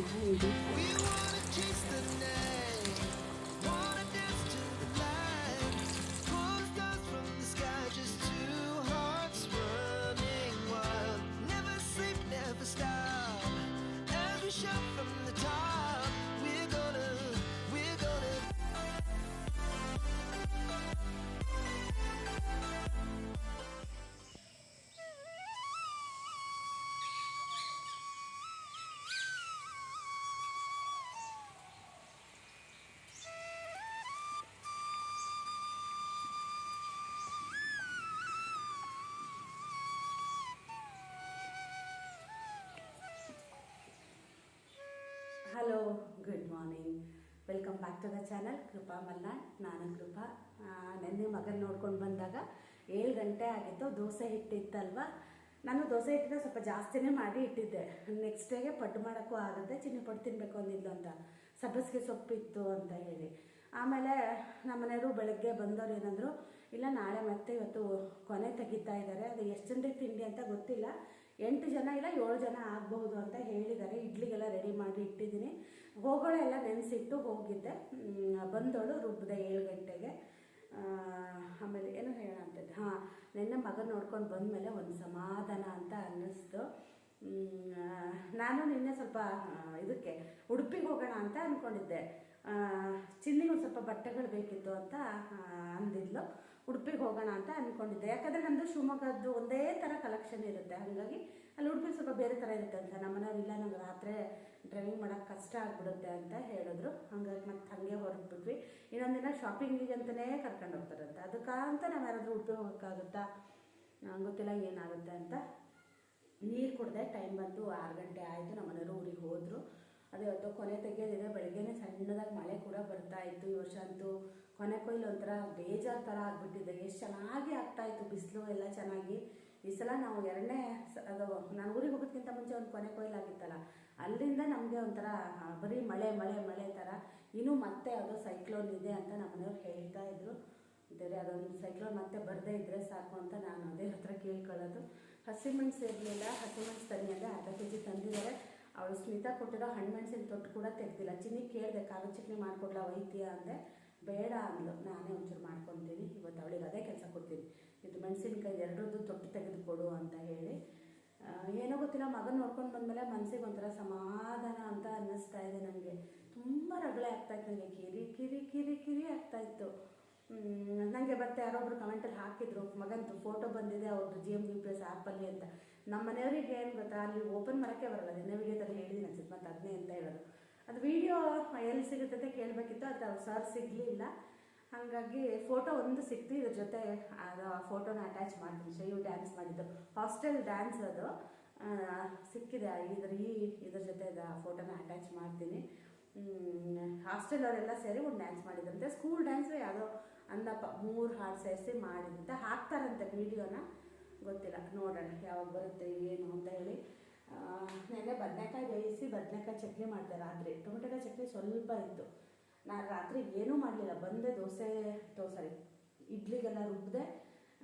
Bye. Hello good morning welcome back to the channel Krupa Malnad ನಾನು ಕೃಪಾ ನಿನ್ನೆ ಮಗನ ನೋಡ್ಕೊಂಡು ಬಂದಾಗ ಏಳು ಗಂಟೆ ಆಗಿತ್ತು. ದೋಸೆ ಹಿಟ್ಟಿತ್ತಲ್ವ? ನಾನು ದೋಸೆ ಹಿಟ್ಟಿನ ಸ್ವಲ್ಪ ಜಾಸ್ತಿನೇ ಮಾಡಿ ಇಟ್ಟಿದ್ದೆ. ನೆಕ್ಸ್ಟ್ ಡೇಗೆ ಪಡ್ಡು ಮಾಡೋಕ್ಕೂ ಆಗುತ್ತೆ ಚಿನ್ನಿ ಪಡ್ಡು ತಿನ್ನಬೇಕು ಅಂದಿದ್ಲು ಅಂತ. ಸಬ್ಬಸಿಗೆ ಸೊಪ್ಪಿತ್ತು ಅಂತ ಹೇಳಿ. ಆಮೇಲೆ ನಮ್ಮನೆಯವರು ಬೆಳಗ್ಗೆ ಬಂದವ್ರು ಏನಂದರು, ಇಲ್ಲ, ನಾಳೆ ಮತ್ತೆ ಇವತ್ತು ಕೊನೆ ತೆಗಿತಾ ಇದ್ದಾರೆ. ಅದು ಎಷ್ಟು ಜನರಿಗೆ ತಿಂಡಿ ಅಂತ ಗೊತ್ತಿಲ್ಲ. ಎಂಟು ಜನ ಇಲ್ಲ, ಏಳು ಜನ ಆಗಬಹುದು ಅಂತ ಹೇಳಿದ್ದಾರೆ. ಇಡ್ಲಿಗೆಲ್ಲ ರೆಡಿ ಮಾಡಿ ಇಟ್ಟಿದ್ದೀನಿ. ಹೋಗೋಳೆಲ್ಲ ನೆನೆಸಿಟ್ಟು ಹೋಗಿದ್ದೆ. ಬಂದೋಳು ರುಬ್ಬಿದೆ ಏಳು ಗಂಟೆಗೆ. ಆಮೇಲೆ ಏನು ಹೇಳೋಣ ಅಂತದ್ದು ಹಾಂ, ನಿನ್ನೆ ಮಗ ನೋಡ್ಕೊಂಡು ಬಂದಮೇಲೆ ಒಂದು ಸಮಾಧಾನ ಅಂತ ಅನ್ನಿಸ್ತು. ನಾನು ನಿನ್ನೆ ಸ್ವಲ್ಪ ಇದಕ್ಕೆ ಉಡುಪಿಗೆ ಹೋಗೋಣ ಅಂತ ಅಂದ್ಕೊಂಡಿದ್ದೆ ಚಿನ್ನಿಗೆ ಒಂದು ಸ್ವಲ್ಪ ಬಟ್ಟೆಗಳು ಬೇಕಿತ್ತು ಅಂತ ಅಂದಿದ್ಲು. ಉಡುಪಿಗೆ ಹೋಗೋಣ ಅಂತ ಅಂದ್ಕೊಂಡಿದ್ದೆ ಯಾಕಂದರೆ ನಮ್ಮದು ಶಿವಮೊಗ್ಗದ್ದು ಒಂದೇ ಥರ ಕಲೆಕ್ಷನ್ ಇರುತ್ತೆ. ಹಾಗಾಗಿ ಅಲ್ಲಿ ಉಡುಪಿ ಸ್ವಲ್ಪ ಬೇರೆ ಥರ ಇರುತ್ತೆ ಅಂತ. ನಮ್ಮ ಇಲ್ಲ ನಮ್ಗೆ ರಾತ್ರಿ ಡ್ರೈವಿಂಗ್ ಮಾಡೋಕ್ಕೆ ಕಷ್ಟ ಆಗಿಬಿಡುತ್ತೆ ಅಂತ ಹೇಳಿದ್ರು. ಹಾಗಾಗಿ ಮತ್ತೆ ಹಾಗೆ ಇನ್ನೊಂದು ದಿನ ಶಾಪಿಂಗಿಗೆ ಅಂತಲೇ ಕರ್ಕೊಂಡು ಹೋಗ್ತಾರಂತೆ. ಅದಕ್ಕಂತ ನಾವು ಯಾರಾದರೂ ಉಡುಪಿ ಹೋಗೋಕ್ಕಾಗುತ್ತಾ? ಗೊತ್ತಿಲ್ಲ ಏನಾಗುತ್ತೆ ಅಂತ. ನೀರು ಕುಡ್ದೆ ಟೈಮ್ ಬಂತು. ಆರು ಗಂಟೆ ಆಯಿತು. ನಮ್ಮ ಮನೆಯವರು ಊರಿಗೆ ಹೋದರು ಅದೇ ಇವತ್ತು ಕೊನೆ ತೆಗೆಯೋದಿದೆ, ಬೆಳಗ್ಗೆನೇ ಸಣ್ಣದಾಗಿ ಮಳೆ ಕೂಡ ಬರ್ತಾ ಇತ್ತು ಈ ವರ್ಷ ಅಂತೂ. ಕೊನೆ ಕೊಯ್ಲು ಒಂಥರ ಬೇಜಾರು ಥರ ಆಗಿಬಿಟ್ಟಿದೆ. ಎಷ್ಟು ಚೆನ್ನಾಗಿ ಆಗ್ತಾ ಇತ್ತು, ಬಿಸಿಲು ಎಲ್ಲ ಚೆನ್ನಾಗಿ. ಈ ಸಲ ನಾವು ಎರಡನೇ ಅದು, ನಾನು ಊರಿಗೆ ಹೋಗೋದಕ್ಕಿಂತ ಮುಂಚೆ ಒಂದು ಕೊನೆ ಕೊಯ್ಲು ಆಗಿತ್ತಲ್ಲ, ಅಲ್ಲಿಂದ ನಮಗೆ ಒಂಥರ ಬರೀ ಮಳೆ ಮಳೆ ಮಳೆ ಥರ ಇನ್ನೂ ಮತ್ತೆ ಅದು ಸೈಕ್ಲೋನ್ ಇದೆ ಅಂತ ನಮ್ಮ ಮನೆಯವ್ರು ಹೇಳ್ತಾ ಇದ್ರು. ಬೇರೆ ಅದೊಂದು ಸೈಕ್ಲೋನ್ ಮತ್ತೆ ಬರದೇ ಇದ್ದರೆ ಸಾಕು ಅಂತ ನಾನು ಅದೇ ಹತ್ರ ಕೇಳ್ಕೊಳ್ಳೋದು. ಹಸಿಮೆಣ್ಸು ಇರಲಿಲ್ಲ ಹಸಿಮೆಣ್ಸು ಅಂದರೆ ಅರ್ಧ ಕೆ ಜಿ ತಂದಿದ್ದಾರೆ. ಅವಳು ಸ್ಮಿತಾ ಕೊಟ್ಟಿರೋ ಹಣ್ಣುಮೆಣಸಿನ ತೊಟ್ಟು ಕೂಡ ತೆಗ್ದಿಲ್ಲ. ಚಿನ್ನಿ ಕೇಳಿದೆ ಖಾರದ ಚಟ್ನಿ ಮಾಡಿಕೊಡ್ಲ ವೈದ್ಯ ಅಂದೆ. ಬೇಡ ಅಂದ್ಲು. ನಾನೇ ಒಂಚೂರು ಮಾಡ್ಕೊತೀನಿ. ಇವತ್ತು ಅವಳಿಗೆ ಅದೇ ಕೆಲಸ ಕೊಡ್ತೀನಿ. ಇದು ಮೆಣಸಿನ್ಕಾಯಿ ಎರಡರದ್ದು ತೊಟ್ಟು ತೆಗೆದುಕೊಡು ಅಂತ ಹೇಳಿ. ಏನೋ ಗೊತ್ತಿಲ್ಲ, ಮಗನ ನೋಡ್ಕೊಂಡು ಬಂದಮೇಲೆ ಮನಸ್ಸಿಗೆ ಒಂಥರ ಸಮಾಧಾನ ಅಂತ ಅನ್ನಿಸ್ತಾ ಇದೆ ನನಗೆ ತುಂಬ ರಗಳೆ ಆಗ್ತಾಯಿತ್ತು ನನಗೆ ಕಿರಿ ಕಿರಿ ಕಿರಿ ಕಿರಿ ಆಗ್ತಾಯಿತ್ತು ನನಗೆ ಮತ್ತೆ ಯಾರೊಬ್ರು ಕಮೆಂಟಲ್ಲಿ ಹಾಕಿದ್ರು. ಮಗಂದು ಫೋಟೋ ಬಂದಿದೆ ಅವ್ರದ್ದು G M B P S ಆ್ಯಪಲ್ಲಿ ಅಂತ. ನಮ್ಮ ಮನೆಯವ್ರಿಗೆ ಏನು ಗೊತ್ತಾ, ಅಲ್ಲಿ ಓಪನ್ ಮಾಡೋಕ್ಕೆ ಬರಲ್ಲ. ನಿನ್ನೆ ವಿಡಿಯೋದಲ್ಲಿ ಹೇಳಿದ್ದೀನಿ ಅನ್ಸುತ್ತೆ, ಮತ್ತು ಅದನ್ನೇ ಅಂತ ಹೇಳೋದು. ಅದು ವಿಡಿಯೋ ಎಲ್ಲಿ ಸಿಗುತ್ತೆ ಅಂತ ಕೇಳಬೇಕಿತ್ತು ಅದು ಅವ್ರು ಸರ್ ಸಿಗಲಿಲ್ಲ. ಹಾಗಾಗಿ ಫೋಟೋ ಒಂದು ಸಿಕ್ತು, ಇದ್ರ ಜೊತೆ, ಅದು ಆ ಫೋಟೋನ ಅಟ್ಯಾಚ್ ಮಾಡ್ತೀನಿ. ಶೈವ್ ಡ್ಯಾನ್ಸ್ ಮಾಡಿದ್ದು. ಹಾಸ್ಟೆಲ್ ಡ್ಯಾನ್ಸ್ ಅದು. ಸಿಕ್ಕಿದೆ, ಇದ್ರ ಈ, ಇದ್ರ ಜೊತೆ ಫೋಟೋನ ಅಟ್ಯಾಚ್ ಮಾಡ್ತೀನಿ. ಹಾಸ್ಟೆಲ್ ಅವರೆಲ್ಲ ಸೇರಿ ಒಂದು ಡ್ಯಾನ್ಸ್ ಮಾಡಿದ್ರಂತೆ ಸ್ಕೂಲ್ ಡ್ಯಾನ್ಸ್ ಯಾವುದೋ ಅಂದಪ್ಪ, ಮೂರು ಹಾಡು ಸೇರಿಸಿ ಮಾಡಿದಂತೆ ಹಾಕ್ತಾರಂತೆ ವಿಡಿಯೋನ ಗೊತ್ತಿಲ್ಲ, ನೋಡೋಣ ಯಾವಾಗ ಬರುತ್ತೆ, ಏನು ಅಂತ ಹೇಳಿ. ನೆನ್ನೆ ಬದನೆಕಾಯಿ ಬೇಯಿಸಿ ಬದನೆಕಾಯಿ ಚಟ್ನಿ ಮಾಡಿದೆ ರಾತ್ರಿ. ಟೊಮೆಟೊಕಾಯಿ ಚಟ್ನಿ ಸ್ವಲ್ಪ ಇತ್ತು. ನಾನು ರಾತ್ರಿ ಏನೂ ಮಾಡಲಿಲ್ಲ. ಬಂದೆ ದೋಸೆ ದೋಸೆ ಇಡ್ಲಿಗೆಲ್ಲ ರುಬ್ಬಿದೆ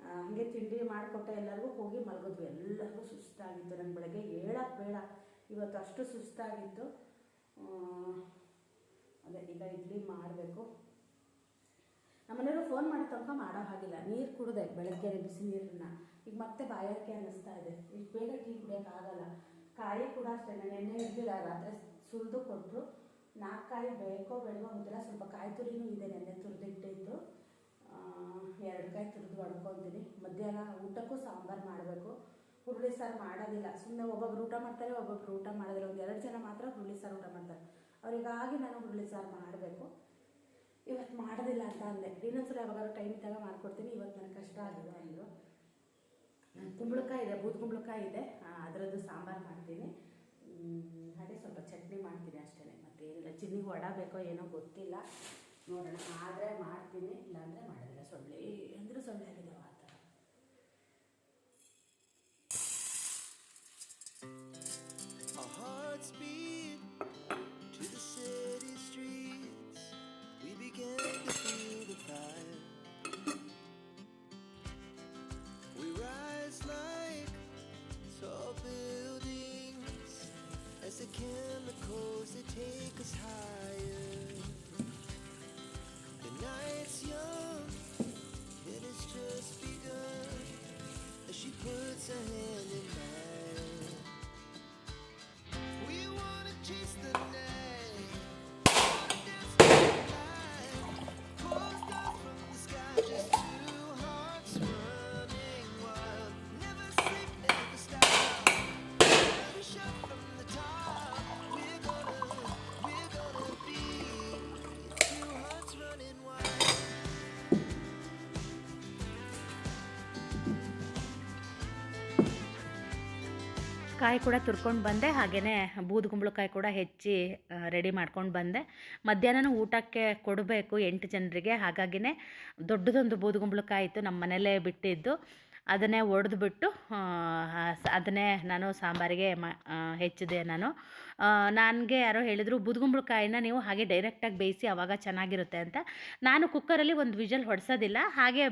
ಹಾಗೆ ತಿಂಡಿ ಮಾಡಿಕೊಟ್ಟೆ ಎಲ್ಲರಿಗೂ. ಹೋಗಿ ಮಲಗಿದ್ವಿ. ಎಲ್ಲರಿಗೂ ಸುಸ್ತಾಗಿತ್ತು. ನನ್ನ ಬೆಳಗ್ಗೆ ಹೇಳಕ್ಕೆ ಬೇಡ. ಇವತ್ತು ಅಷ್ಟು ಸುಸ್ತಾಗಿತ್ತು. ಅದೇ, ಈಗ ಇಡ್ಲಿ ಮಾಡಬೇಕು. ನಮ್ಮನೆಯವರು ಫೋನ್ ಮಾಡಿದ ತನಕ ಮಾಡೋ ಹಾಗಿಲ್ಲ. ನೀರು ಕುಡಿದೆ ಬೆಳಗ್ಗೆ ಬಿಸಿ ನೀರನ್ನ. ಈಗ ಮತ್ತೆ ಬಾಯಾರಿಕೆ ಅನ್ನಿಸ್ತಾ ಇದೆ. ಈಗ ಬೇಗ ಟೀ ಕುಡಿಯೋಕ್ಕಾಗಲ್ಲ. ಕಾಯಿ ಕೂಡ ಅಷ್ಟೇ ನಾನು ಎಣ್ಣೆ ಇರಲಿಲ್ಲ, ರಾತ್ರಿ ಸುಲಿದು ಕೊಟ್ಟರು ನಾಲ್ಕು ಕಾಯಿ ಬೇಕೋ ಬೆಳಗೋ ಗೊತ್ತಿಲ್ಲ ಸ್ವಲ್ಪ ಕಾಯಿ ತುರಿನೂ ಇದೆ ನೆನ್ನೆ ತುರಿದಿಟ್ಟಿದ್ದು ಎರಡು ಕಾಯಿ ತುರಿದು ಹೊಡ್ಕೊತೀನಿ ಮಧ್ಯಾಹ್ನ ಊಟಕ್ಕೂ ಸಾಂಬಾರು ಮಾಡಬೇಕು. ಹುರುಳಿ ಸಾರು ಮಾಡೋದಿಲ್ಲ. ಸುಮ್ಮನೆ ಒಬ್ಬೊಬ್ರು ಊಟ ಮಾಡ್ತಾರೆ, ಒಬ್ಬೊಬ್ರು ಊಟ ಮಾಡೋದಿಲ್ಲ. ಒಂದು ಎರಡು ಜನ ಮಾತ್ರ ಹುರುಳಿ ಸಾರು ಊಟ ಮಾಡ್ತಾರೆ. ಅವರಿಗಾಗಿ ನಾನು ಹುರುಳಿ ಸಾರು ಮಾಡಬೇಕು. ಇವತ್ತು ಮಾಡೋದಿಲ್ಲ ಅಂತ ಅಂದೆ. ಇನ್ನೊಂದ್ಸಲ ಯಾವಾಗಾದ್ರೂ ಟೈಮ್ ಇದ್ದಾಗ ಮಾಡ್ಕೊಡ್ತೀನಿ. ಇವತ್ತು ನನಗೆ ಕಷ್ಟ ಆಗಿದೆ ಅಂದರು. ಕುಂಬಳಕಾಯಿ ಇದೆ, ಬೂದ್ ಕುಂಬಳಕಾಯಿ ಇದೆ. ಅದರದ್ದು ಸಾಂಬಾರು ಮಾಡ್ತೀನಿ. ಅದೇ ಸ್ವಲ್ಪ ಚಟ್ನಿ ಮಾಡ್ತೀನಿ ಅಷ್ಟೇ ಚಿನ್ನಿಗೆ ವಡ ಬೇಕೋ ಏನೋ ಗೊತ್ತಿಲ್ಲ. ನೋಡೋಣ. ಆದರೆ ಮಾಡ್ತೀನಿ. ಇಲ್ಲಾಂದರೆ ಮಾಡೋದಿಲ್ಲ. ಸೊಳ್ಳೆ, ಅಂದರೆ ಸೊಳ್ಳೆ ಆಗಿದ್ದಾವೆ ಆ ಥರ ಕಾಯಿ ಕೂಡ ತುರ್ಕೊಂಡು ಬಂದೆ ಹಾಗೆಯೇ ಬೂದುಗುಂಬಳಕಾಯಿ ಕೂಡ ಹೆಚ್ಚಿ ರೆಡಿ ಮಾಡ್ಕೊಂಡು ಬಂದೆ. ಮಧ್ಯಾಹ್ನನೂ ಊಟಕ್ಕೆ ಕೊಡಬೇಕು ಎಂಟು ಜನರಿಗೆ, ಹಾಗಾಗಿನೇ ದೊಡ್ಡದೊಂದು ಬೂದುಗುಂಬಳಕಾಯಿ ಇತ್ತು ನಮ್ಮ ಮನೇಲೇ ಬಿಟ್ಟಿದ್ದು. ಅದನ್ನೇ ಒಡೆದ್ಬಿಟ್ಟು ಅದನ್ನೇ ನಾನು ಸಾಂಬಾರಿಗೆ ಮ ಹೆಚ್ಚಿದೆ ನಾನು. ನನಗೆ ಯಾರೋ ಹೇಳಿದರು ಬುದ್ಗುಂಬಳಕಾಯಿನ ನೀವು ಹಾಗೆ ಡೈರೆಕ್ಟಾಗಿ ಬೇಯಿಸಿ ಆವಾಗ ಚೆನ್ನಾಗಿರುತ್ತೆ ಅಂತ. ನಾನು ಕುಕ್ಕರಲ್ಲಿ ಒಂದು ವಿಜಲ್ ಹೊಡೆಸೋದಿಲ್ಲ, ಹಾಗೆ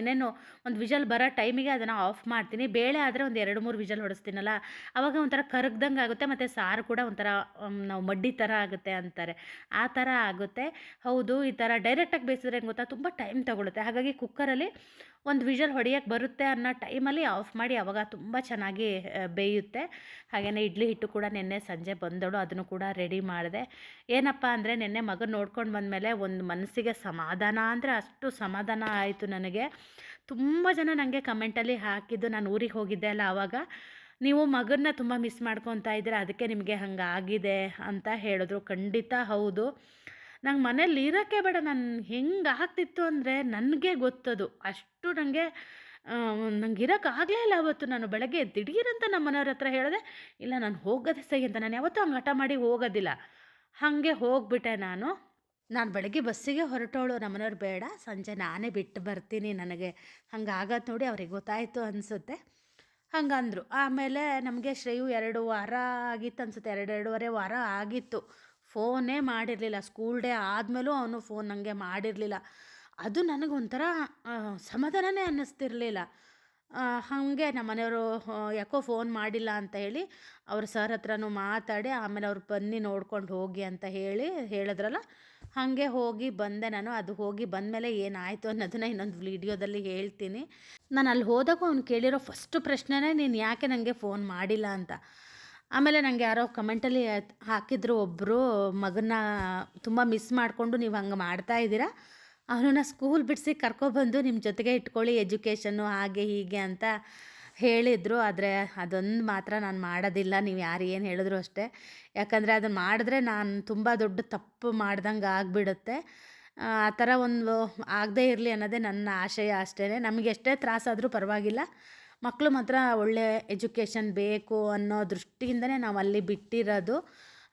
ಏನೇನು ಇನ್ನೇನು ಒಂದು ವಿಜಲ್ ಬರೋ ಟೈಮಿಗೆ ಅದನ್ನು ಆಫ್ ಮಾಡ್ತೀನಿ. ಬೇಳೆ ಆದರೆ ಒಂದು ಎರಡು ಮೂರು ವಿಜಲ್ ಹೊಡೆಸ್ತೀನಲ್ಲ ಆವಾಗ ಒಂಥರ ಕರಗ್ದಂಗೆ ಆಗುತ್ತೆ, ಮತ್ತು ಸಾರು ಕೂಡ ಒಂಥರ ನಾವು ಮಡ್ಡಿ ಥರ ಆಗುತ್ತೆ ಅಂತಾರೆ. ಆ ಥರ ಆಗುತ್ತೆ. ಹೌದು, ಈ ಥರ ಡೈರೆಕ್ಟಾಗಿ ಬೇಯಿಸಿದ್ರೆ ಏನು ಗೊತ್ತಾ, ತುಂಬ ಟೈಮ್ ತಗೊಳುತ್ತೆ. ಹಾಗಾಗಿ ಕುಕ್ಕರಲ್ಲಿ ಒಂದು ವಿಜಲ್ ಹೊಡಿಯೋಕ್ಕೆ ಬರುತ್ತೆ ಅನ್ನೋ ಟೈಮಲ್ಲಿ ಆಫ್ ಮಾಡಿ ಆವಾಗ ತುಂಬ ಚೆನ್ನಾಗಿ ಬೇಯುತ್ತೆ. ಹಾಗೆಯೇ ಇಡ್ಲಿ ಹಿಟ್ಟು ಕೂಡ ನಿನ್ನೆ ಸಂಜೆ ಬಂದಳು ಅದನ್ನು ಕೂಡ ರೆಡಿ ಮಾಡಿದೆ. ಏನಪ್ಪ ಅಂದರೆ, ನಿನ್ನೆ ಮಗನ ನೋಡ್ಕೊಂಡು ಬಂದಮೇಲೆ ಒಂದು ಮನಸ್ಸಿಗೆ ಸಮಾಧಾನ ಅಂದರೆ ಅಷ್ಟು ಸಮಾಧಾನ ಆಯಿತು ನನಗೆ. ತುಂಬ ಜನ ನನಗೆ ಕಮೆಂಟಲ್ಲಿ ಹಾಕಿದ್ದು, ನಾನು ಊರಿಗೆ ಹೋಗಿದ್ದೆ ಅಲ್ಲ ಆವಾಗ ನೀವು ಮಗನ್ನ ತುಂಬ ಮಿಸ್ ಮಾಡ್ಕೊತಾ ಇದ್ದೀರಾ, ಅದಕ್ಕೆ ನಿಮಗೆ ಹಂಗಾಗಿದೆ ಅಂತ ಹೇಳಿದ್ರು. ಖಂಡಿತ ಹೌದು. ನಂಗೆ ಮನೇಲಿ ಇರೋಕ್ಕೆ ಬೇಡ, ನಾನು ಹೆಂಗೆ ಆಗ್ತಿತ್ತು ಅಂದರೆ, ನನಗೆ ಗೊತ್ತದು. ಅಷ್ಟು ನನಗೆ ನಂಗೆ ಇರೋಕ್ಕಾಗಲೇ ಇಲ್ಲ ಅವತ್ತು. ನಾನು ಬೆಳಗ್ಗೆ ದಿಢೀರಂತ ನಮ್ಮ ಮನೆಯವ್ರ ಹತ್ರ ಹೇಳಿದೆ, ಇಲ್ಲ, ನಾನು ಹೋಗೋದೇ ಸೈ ಅಂತ. ನಾನು ಯಾವತ್ತೂ ಹಂಗೆ ಹಠ ಮಾಡಿ ಹೋಗೋದಿಲ್ಲ. ಹಾಗೆ ಹೋಗ್ಬಿಟ್ಟೆ ನಾನು. ನಾನು ಬೆಳಗ್ಗೆ ಬಸ್ಸಿಗೆ ಹೊರಟೋಳು. ನಮ್ಮನೆಯವ್ರು ಬೇಡ. ಸಂಜೆ ನಾನೇ ಬಿಟ್ಟು ಬರ್ತೀನಿ. ನನಗೆ ಹಂಗೆ ಆಗತ್ತೆ ನೋಡಿ. ಅವ್ರಿಗೆ ಗೊತ್ತಾಯಿತು ಅನಿಸುತ್ತೆ. ಹಂಗಂದರು. ಆಮೇಲೆ ನಮಗೆ ಶ್ರೇಯು ಎರಡು ವಾರ ಆಗಿತ್ತು ಅನಿಸುತ್ತೆ. ಎರಡು, ಎರಡೂವರೆ ವಾರ ಆಗಿತ್ತು. ಫೋನೇ ಮಾಡಿರಲಿಲ್ಲ. ಸ್ಕೂಲ್ ಡೇ ಆದಮೇಲೂ ಅವನು ಫೋನ್ ನನಗೆ ಮಾಡಿರಲಿಲ್ಲ. ಅದು ನನಗೊಂಥರ ಸಮಾಧಾನನೇ ಅನ್ನಿಸ್ತಿರ್ಲಿಲ್ಲ. ಹಾಗೆ ನಮ್ಮ ಮನೆಯವರು ಯಾಕೋ ಫೋನ್ ಮಾಡಿಲ್ಲ ಅಂತ ಹೇಳಿ ಅವ್ರ ಸರ್ ಹತ್ರನೂ ಮಾತಾಡಿ ಆಮೇಲೆ ಅವ್ರು ಬನ್ನಿ ನೋಡ್ಕೊಂಡು ಹೋಗಿ ಅಂತ ಹೇಳಿ ಹೇಳಿದ್ರಲ್ಲ, ಹಾಗೆ ಹೋಗಿ ಬಂದೆ ನಾನು. ಅದು ಹೋಗಿ ಬಂದಮೇಲೆ ಏನಾಯಿತು ಅನ್ನೋದನ್ನ ಇನ್ನೊಂದು ವಿಡಿಯೋದಲ್ಲಿ ಹೇಳ್ತೀನಿ. ನಾನು ಅಲ್ಲಿ ಹೋದಾಗ ಅವ್ನು ಕೇಳಿರೋ ಫಸ್ಟ್ ಪ್ರಶ್ನೆನೇ ನೀನು ಯಾಕೆ ನನಗೆ ಫೋನ್ ಮಾಡಿಲ್ಲ ಅಂತ. ಆಮೇಲೆ ನನಗೆ ಯಾರೋ ಕಮೆಂಟಲ್ಲಿ ಹಾಕಿದ್ರು ಒಬ್ಬರು ಮಗನ್ನ ತುಂಬ ಮಿಸ್ ಮಾಡಿಕೊಂಡು ನೀವು ಹಂಗೆ ಮಾಡ್ತಾ ಇದ್ದೀರಾ? ಅವನನ್ನ ಸ್ಕೂಲ್ ಬಿಡಿಸಿ ಕರ್ಕೊಬಂದು ನಿಮ್ಮ ಜೊತೆಗೆ ಇಟ್ಕೊಳ್ಳಿ ಎಜುಕೇಷನ್ನು ಹಾಗೆ ಹೀಗೆ ಅಂತ ಹೇಳಿದರು. ಆದರೆ ಅದೊಂದು ಮಾತ್ರ ನಾನು ಮಾಡೋದಿಲ್ಲ. ನೀವು ಯಾರು ಏನು ಹೇಳಿದ್ರು ಅಷ್ಟೇ. ಯಾಕಂದರೆ ಅದನ್ನು ಮಾಡಿದ್ರೆ ನಾನು ತುಂಬ ದೊಡ್ಡ ತಪ್ಪು ಮಾಡ್ದಂಗೆ ಆಗಿಬಿಡುತ್ತೆ. ಆ ಥರ ಒಂದು ಆಗದೇ ಇರಲಿ ಅನ್ನೋದೇ ನನ್ನ ಆಶಯ ಅಷ್ಟೇ ನಮಗೆ ಎಷ್ಟೇ ತ್ರಾಸಾದರೂ ಪರವಾಗಿಲ್ಲ. ಮಕ್ಕಳು ಮಾತ್ರ ಒಳ್ಳೆ ಎಜುಕೇಷನ್ ಬೇಕು ಅನ್ನೋ ದೃಷ್ಟಿಯಿಂದನೇ ನಾವು ಅಲ್ಲಿ ಬಿಟ್ಟಿರೋದು.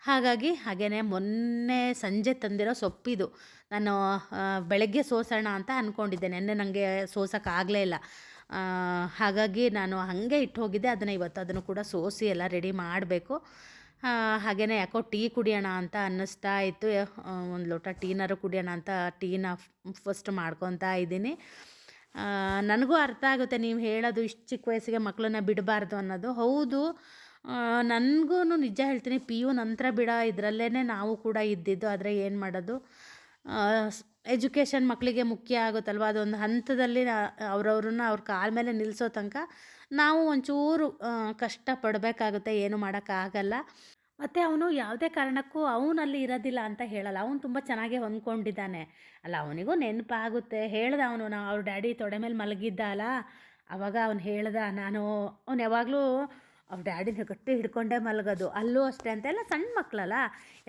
ಹಾಗಾಗಿ ಹಾಗೇ ಮೊನ್ನೆ ಸಂಜೆ ತಂದಿರೋ ಸೊಪ್ಪಿದು. ನಾನು ಬೆಳಗ್ಗೆ ಸೋಸೋಣ ಅಂತ ಅಂದ್ಕೊಂಡಿದ್ದೆ ನೆನ್ನೆ ನನಗೆ ಸೋಸೋಕ್ಕಾಗಲೇ ಇಲ್ಲ. ಹಾಗಾಗಿ ನಾನು ಹಾಗೆ ಇಟ್ಟು ಹೋಗಿದ್ದೆ. ಅದನ್ನು ಇವತ್ತು ಅದನ್ನು ಕೂಡ ಸೋಸಿ ಎಲ್ಲ ರೆಡಿ ಮಾಡಬೇಕು. ಹಾಗೆಯೇ ಯಾಕೋ ಟೀ ಕುಡಿಯೋಣ ಅಂತ ಅನ್ನಿಸ್ತಾ ಇತ್ತು. ಒಂದು ಲೋಟ ಟೀನಾರು ಕುಡಿಯೋಣ ಅಂತ ಟೀನ ಫಸ್ಟ್ ಮಾಡ್ಕೊತಾ ಇದ್ದೀನಿ. ನನಗೂ ಅರ್ಥ ಆಗುತ್ತೆ. ನೀವು ಹೇಳೋದು ಇಷ್ಟು ಚಿಕ್ಕ ವಯಸ್ಸಿಗೆ ಮಕ್ಕಳನ್ನ ಬಿಡಬಾರ್ದು ಅನ್ನೋದು. ಹೌದು. ನನಗೂ ನಿಜ ಹೇಳ್ತೀನಿ ಪಿ ಯು ನಂತರ ಬಿಡ ಇದರಲ್ಲೇ ನಾವು ಕೂಡ ಇದ್ದಿದ್ದು, ಆದರೆ ಏನು ಮಾಡೋದು? ಎಜುಕೇಷನ್ ಮಕ್ಕಳಿಗೆ ಮುಖ್ಯ ಆಗುತ್ತಲ್ವ? ಅದೊಂದು ಹಂತದಲ್ಲಿ ಅವ್ರವ್ರನ್ನ ಅವ್ರ ಕಾಲ ಮೇಲೆ ನಿಲ್ಲಿಸೋ ತನಕ ನಾವು ಒಂಚೂರು ಕಷ್ಟ ಪಡಬೇಕಾಗುತ್ತೆ ಏನು ಮಾಡೋಕ್ಕಾಗಲ್ಲ. ಮತ್ತು ಅವನು ಯಾವುದೇ ಕಾರಣಕ್ಕೂ ಅವನಲ್ಲಿ ಇರೋದಿಲ್ಲ ಅಂತ ಹೇಳಲ್ಲ. ಅವನು ತುಂಬ ಚೆನ್ನಾಗಿ ಹೊಂದ್ಕೊಂಡಿದ್ದಾನೆ. ಅಲ್ಲ, ಅವನಿಗೂ ನೆನಪಾಗುತ್ತೆ. ಹೇಳ್ದ ಅವನು ನಾವು ಅವ್ರ ಡ್ಯಾಡಿ ತೊಡೆ ಮೇಲೆ ಮಲಗಿದ್ದ ಅಲ್ಲ ಅವಾಗ ಅವ್ನು ಹೇಳ್ದ, ನಾನು, ಅವ್ನು ಯಾವಾಗಲೂ ಅವ್ರ ಡ್ಯಾಡಿನ ಗಟ್ಟಿ ಹಿಡ್ಕೊಂಡೇ ಮಲಗೋದು. ಅಲ್ಲೂ ಅಷ್ಟೇ ಅಂತ. ಎಲ್ಲ ಸಣ್ಣ ಮಕ್ಕಳಲ್ಲ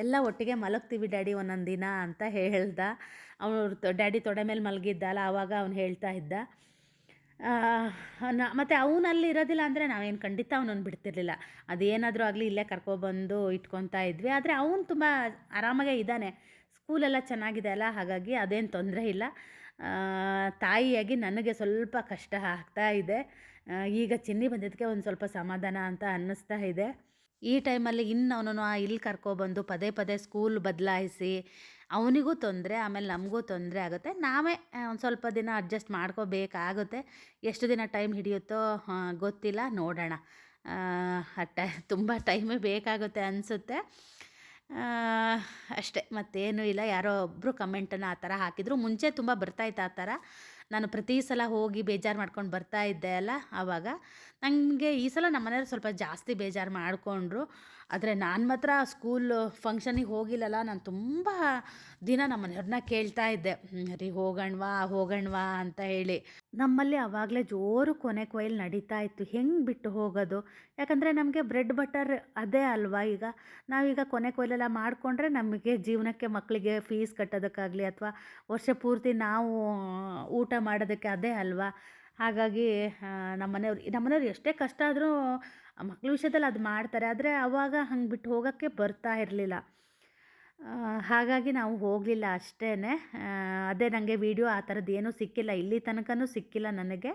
ಎಲ್ಲ ಒಟ್ಟಿಗೆ ಮಲಗ್ತೀವಿ ಡ್ಯಾಡಿ ಒಂದೊಂದು ದಿನ ಅಂತ ಹೇಳ್ದ. ಅವನು ಡ್ಯಾಡಿ ತೊಡೆ ಮೇಲೆ ಮಲಗಿದ್ದಲ್ಲ ಆವಾಗ ಅವ್ನು ಹೇಳ್ತಾ ಇದ್ದ. ಮತ್ತು ಅವನಲ್ಲಿ ಇರೋದಿಲ್ಲ ಅಂದರೆ ನಾವೇನು ಖಂಡಿತ ಅವನನ್ನು ಬಿಡ್ತಿರ್ಲಿಲ್ಲ. ಅದೇನಾದರೂ ಆಗಲಿ ಇಲ್ಲೇ ಕರ್ಕೊಬಂದು ಇಟ್ಕೊತಾ ಇದ್ವಿ. ಆದರೆ ಅವನು ತುಂಬ ಆರಾಮಾಗೆ ಇದ್ದಾನೆ. ಸ್ಕೂಲೆಲ್ಲ ಚೆನ್ನಾಗಿದೆ ಅಲ್ಲ, ಹಾಗಾಗಿ ಅದೇನು ತೊಂದರೆ ಇಲ್ಲ. ತಾಯಿಯಾಗಿ ನನಗೆ ಸ್ವಲ್ಪ ಕಷ್ಟ ಆಗ್ತಾ ಇದೆ. ಈಗ ಚಿನ್ನಿ ಬಂದಿದ್ದಕ್ಕೆ ಒಂದು ಸ್ವಲ್ಪ ಸಮಾಧಾನ ಅಂತ ಅನ್ನಿಸ್ತಾ ಇದೆ. ಈ ಟೈಮಲ್ಲಿ ಇನ್ನು ಅವನನ್ನು ಇಲ್ಲಿ ಕರ್ಕೊಬಂದು ಪದೇ ಪದೇ ಸ್ಕೂಲ್ ಬದಲಾಯಿಸಿ ಅವನಿಗೂ ತೊಂದರೆ, ಆಮೇಲೆ ನಮಗೂ ತೊಂದರೆ ಆಗುತ್ತೆ. ನಾವೇ ಒಂದು ಸ್ವಲ್ಪ ದಿನ ಅಡ್ಜಸ್ಟ್ ಮಾಡ್ಕೋಬೇಕಾಗುತ್ತೆ. ಎಷ್ಟು ದಿನ ಟೈಮ್ ಹಿಡಿಯುತ್ತೋ ಗೊತ್ತಿಲ್ಲ. ನೋಡೋಣ. ಟೈ ತುಂಬ ಟೈಮೇ ಬೇಕಾಗುತ್ತೆ ಅನಿಸುತ್ತೆ. ಅಷ್ಟೇ. ಮತ್ತೇನೂ ಇಲ್ಲ. ಯಾರೋ ಒಬ್ಬರು ಕಮೆಂಟನ್ನು ಆ ಥರ ಹಾಕಿದ್ರು. ಮುಂಚೆ ತುಂಬ ಬರ್ತಾಯಿತ್ತು ಆ ಥರ. ನಾನು ಪ್ರತಿ ಸಲ ಹೋಗಿ ಬೇಜಾರು ಮಾಡ್ಕೊಂಡು ಬರ್ತಾ ಇದ್ದೆ ಅಲ್ಲ ಆವಾಗ ನನಗೆ ಈ ಸಲ ನಮ್ಮ ಮನೆಯವ್ರು ಸ್ವಲ್ಪ ಜಾಸ್ತಿ ಬೇಜಾರು ಮಾಡಿಕೊಂಡ್ರು. ಆದರೆ ನಾನು ಮಾತ್ರ ಸ್ಕೂಲ್ ಫಂಕ್ಷನಿಗೆ ಹೋಗಿಲ್ಲಲ್ಲ ನಾನು ತುಂಬ ದಿನ ನಮ್ಮ ಮನೆಯವ್ರನ್ನ ಕೇಳ್ತಾ ಇದ್ದೆ. "ಹ್ಮ್, ರೀ ಹೋಗಣ್ವಾ ಹೋಗಣ್ವಾ ಅಂತ ಹೇಳಿ. ನಮ್ಮಲ್ಲಿ ಆವಾಗಲೇ ಜೋರು ಕೊನೆ ಕೊಯ್ಲು ನಡೀತಾ ಇತ್ತು. ಹೆಂಗೆ ಬಿಟ್ಟು ಹೋಗೋದು? ಯಾಕಂದರೆ ನಮಗೆ ಬ್ರೆಡ್ ಬಟರ್ ಅದೇ ಅಲ್ವಾ ಈಗ? ನಾವೀಗ ಕೊನೆ ಕೊಯ್ಲೆಲ್ಲ ಮಾಡಿಕೊಂಡ್ರೆ ನಮಗೆ ಜೀವನಕ್ಕೆ ಮಕ್ಕಳಿಗೆ ಫೀಸ್ ಕಟ್ಟೋದಕ್ಕಾಗಲಿ ಅಥವಾ ವರ್ಷ ಪೂರ್ತಿ ನಾವು ಊಟ ಮಾಡೋದಕ್ಕೆ ಅದೇ ಅಲ್ವಾ? ಹಾಗಾಗಿ ನಮ್ಮನೆಯವ್ರು ನಮ್ಮನೆಯವ್ರು ನಮ್ಮ ಮನೆಯವ್ರು ಎಷ್ಟೇ ಕಷ್ಟ ಆದರೂ ಮಕ್ಳ ವಿಷಯದಲ್ಲಿ ಅದು ಮಾಡ್ತಾರೆ. ಆದರೆ ಆವಾಗ ಹಂಗೆ ಬಿಟ್ಟು ಹೋಗೋಕ್ಕೆ ಬರ್ತಾ ಇರಲಿಲ್ಲ. ಹಾಗಾಗಿ ನಾವು ಹೋಗಲಿಲ್ಲ ಅಷ್ಟೇ ಅದೇ ನನಗೆ ವೀಡಿಯೋ ಆ ಥರದ್ದು ಏನೂ ಸಿಕ್ಕಿಲ್ಲ. ಇಲ್ಲಿ ತನಕನೂ ಸಿಕ್ಕಿಲ್ಲ ನನಗೆ.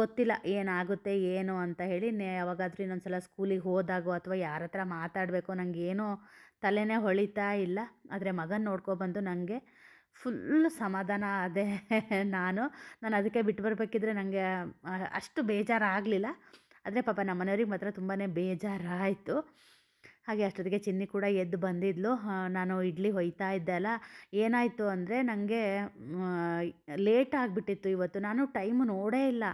ಗೊತ್ತಿಲ್ಲ ಏನಾಗುತ್ತೆ, ಏನು ಅಂತ ಹೇಳಿ ಯಾವಾಗಾದರೂ ಯಾವಾಗಾದ್ರೂ ಇನ್ನೊಂದು ಸಲ ಸ್ಕೂಲಿಗೆ ಹೋದಾಗೋ ಅಥವಾ ಯಾರ ಹತ್ರ ಮಾತಾಡಬೇಕು ನನಗೇನೋ ತಲೆನೇ ಹೊಳಿತಾ ಇಲ್ಲ. ಆದರೆ ಮಗನ ನೋಡ್ಕೊಬಂದು ನನಗೆ ಫುಲ್ ಸಮಾಧಾನ ಅದೇ ನಾನು. ನಾನು ಅದಕ್ಕೆ ಬಿಟ್ಟು ಬರಬೇಕಿದ್ರೆ ನನಗೆ ಅಷ್ಟು ಬೇಜಾರಾಗಲಿಲ್ಲ. ಆದರೆ ಪಾಪ ನಮ್ಮ ಮನೆಯವ್ರಿಗೆ ಮಾತ್ರ ತುಂಬಾ ಬೇಜಾರಾಯಿತು. ಹಾಗೆ ಅಷ್ಟೊತ್ತಿಗೆ ಚಿನ್ನಿ ಕೂಡ ಎದ್ದು ಬಂದಿದ್ಲು. ನಾನು ಇಡ್ಲಿ ಹೊಯ್ತಾ ಇದ್ದೆ ಅಲ್ಲ. ಏನಾಯಿತು ಅಂದರೆ ನನಗೆ ಲೇಟ್ ಆಗಿಬಿಟ್ಟಿತ್ತು ಇವತ್ತು. ನಾನು ಟೈಮ್ ನೋಡೇ ಇಲ್ಲ.